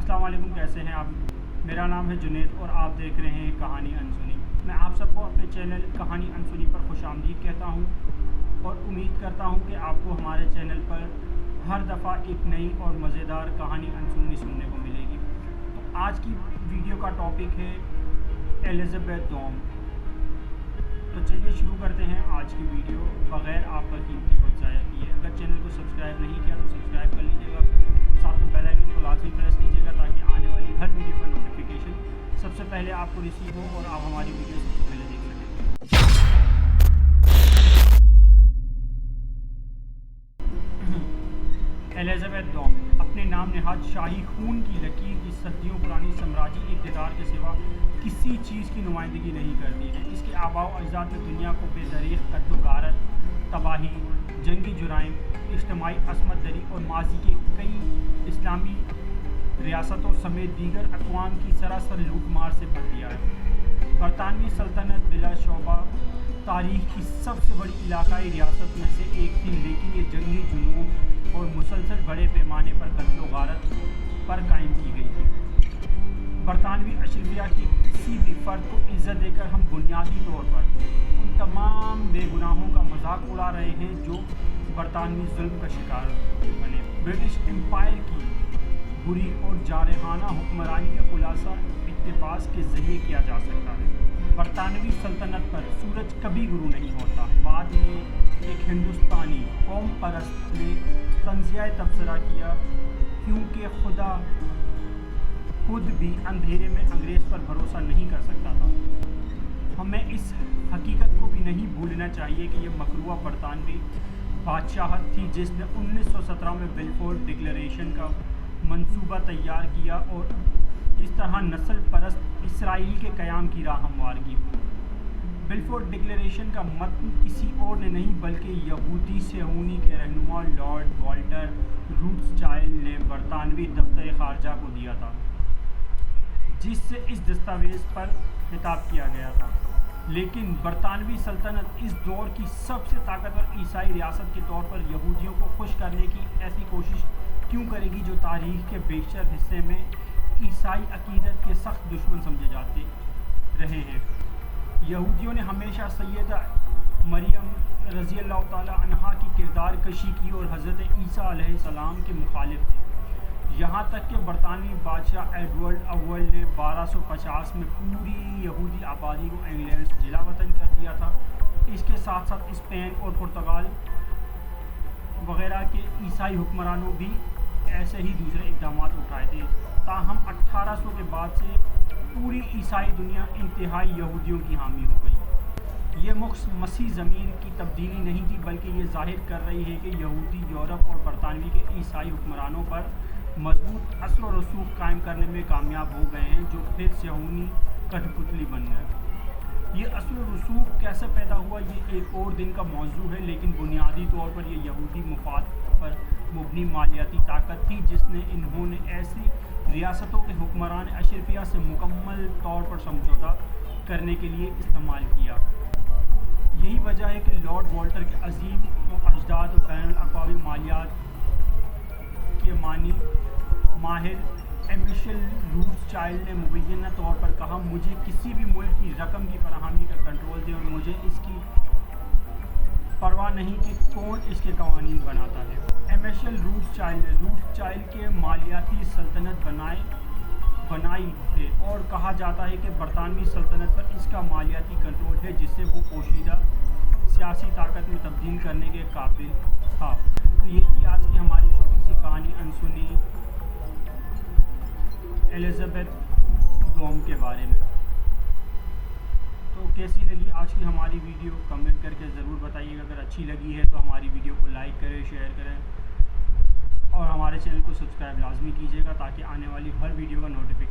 अस्सलाम वालेकुम कैसे हैं आप? मेरा नाम है जुनेद और आप देख रहे हैं कहानी अनसुनी। मैं आप सबको अपने चैनल कहानी अनसुनी पर खुश आमदीद कहता हूँ और उम्मीद करता हूँ कि आपको हमारे चैनल पर हर दफ़ा एक नई और मज़ेदार कहानी अनसुनी सुनने को मिलेगी। तो आज की वीडियो का टॉपिक है एलिज़ाबेथ डोम तो चलिए शुरू करते हैं आज की वीडियो। बग़ैर आपका कीमती ज़ाया किए। अगर चैनल को सब्सक्राइब नहीं किया तो सब्सक्राइब कर लीजिएगा। आपको रिसीव हो और आप हमारी वीडियो पहले देख सकें। एलिजाबेथ डॉम अपने नाम नहाज शाही खून की लकीर की सदियों पुरानी साम्राज्य इकतदार के सिवा किसी चीज़ की नुमाइंदगी नहीं करती है। इसके आबाव अजदाद ने दुनिया को बेदरीक कद्दोगारत तबाही, जंगी जुराइम, इज्तमाही असमत दरी और माजी के कई इस्लामी रियासतों समेत दीगर अकवाम की सरासर लूटमार से भर दिया है। बरतानवी सल्तनत बिला शोबा तारीख की सबसे बड़ी इलाकाई रियासत में से एक थी, लेकिन ये जंगी जुनून और मुसलसल बड़े पैमाने पर कत्लो गारत पर कायम की गई थी। बरतानवी अशरफिया की किसी भी फ़र्द को इज़्ज़त देकर हम बुनियादी तौर पर उन तमाम बेगुनाहों का मज़ाक उड़ा रहे हैं जो बरतानवी जुल्म का शिकार बने। ब्रिटिश एम्पायर की बुरी और जारहाना हुक्मरानी का खुलासा इकतबास के ज़रिए किया जा सकता है। बरतानवी सल्तनत पर सूरज कभी गुरु नहीं होता। बाद में एक हिंदुस्तानी कौम परस्त ने तंजिया तबसरा किया, क्योंकि खुदा खुद भी अंधेरे में अंग्रेज़ पर भरोसा नहीं कर सकता था। हमें इस हकीकत को भी नहीं भूलना चाहिए कि यह मकरुआ बरतानवी बादशाहत थी, जिसने 1917 में बिलफोर्ड डिक्लेरेशन का मंसूबा तैयार किया और इस तरह नस्ल परस्त इसराइल के क़याम की राह हमवार की बिलफोर्ड डिक्लेरेशन का मतन किसी और ने नहीं, बल्कि यहूदी सेहूनी के रहनुमा लॉर्ड वॉल्टर रूट्स चाइल्ड ने बरतानवी दफ्तर खारजा को दिया था, जिससे इस दस्तावेज़ पर खिताब किया गया था। लेकिन बरतानवी सल्तनत इस दौर की सबसे ताकतवर ईसाई रियासत के तौर पर यहूदियों को खुश करने की ऐसी कोशिश क्यों करेगी जो तारीख के बेशर हिस्से में ईसाई अकीदत के सख्त दुश्मन समझे जाते रहे हैं? यहूदियों ने हमेशा सैद मरियम रज़ी अल्लाह तहा की किरदार कशी की और हज़रत ईसा सलाम के मुखालिफ थे। यहाँ तक कि बरतानवी बादशाह एडवर्ड अव्वल ने 1250 में पूरी यहूदी आबादी को इंग्लैंड से जिला वतन कर दिया था। इसके साथ साथ स्पेन और पुर्तगाल वगैरह के ईसाई हुक्मरानों भी ऐसे ही दूसरे इकदाम उठाए थे। ताहम 1800 के बाद से पूरी ईसाई दुनिया इंतहाई यहूदियों की हामी हो गई। ये मुख्स मसीह ज़मीन की तब्दीली नहीं थी, बल्कि ये ज़ाहिर कर रही है कि यहूदी यूरोप और बरतानवी के ईसाई हुक्मरानों पर मज़बूत असर और रसूख कायम करने में कामयाब हो गए हैं, जो फिर सेहूनी कठपुतली बन गए। ये असर रसूख कैसे पैदा हुआ, ये एक और दिन का मौजू है, लेकिन बुनियादी तौर पर यह यहूदी मुफाद पर मुबनी मालियाती ताकत थी, जिसने इन्होंने ऐसी रियासतों के हुक्मरान अशरफिया से मुकम्मल तौर पर समझौता करने के लिए इस्तेमाल किया। यही वजह है कि लॉर्ड वॉल्टर के अजीम अजदाद बैन अवी मालियात के मानी माहिर एमिशल रूट्स चाइल्ड ने मुबैना तौर पर कहा, मुझे किसी भी मुल्क की रकम की फरहमी का कंट्रोल दे और मुझे इसकी परवाह नहीं कि कौन इसके कवानीन बनाता है। एम एल रूट्स चाइल्ड ने रूट्स चाइल्ड के मालियाती सल्तनत बनाए, बनाई थे और कहा जाता है कि बरतानवी सल्तनत पर इसका मालियाती कंट्रोल है, जिससे वो पोशीदा सियासी ताकत में तब्दील करने के काबिल था। तो ये थी आज की हमारी एलिज़ाबेथ डोम के बारे में। तो कैसी लगी आज की हमारी वीडियो? कमेंट करके ज़रूर बताइएगा। अगर अच्छी लगी है तो हमारी वीडियो को लाइक करें, शेयर करें। और हमारे चैनल को सब्सक्राइब लाजमी कीजिएगा ताकि आने वाली हर वीडियो का नोटिफिकेशन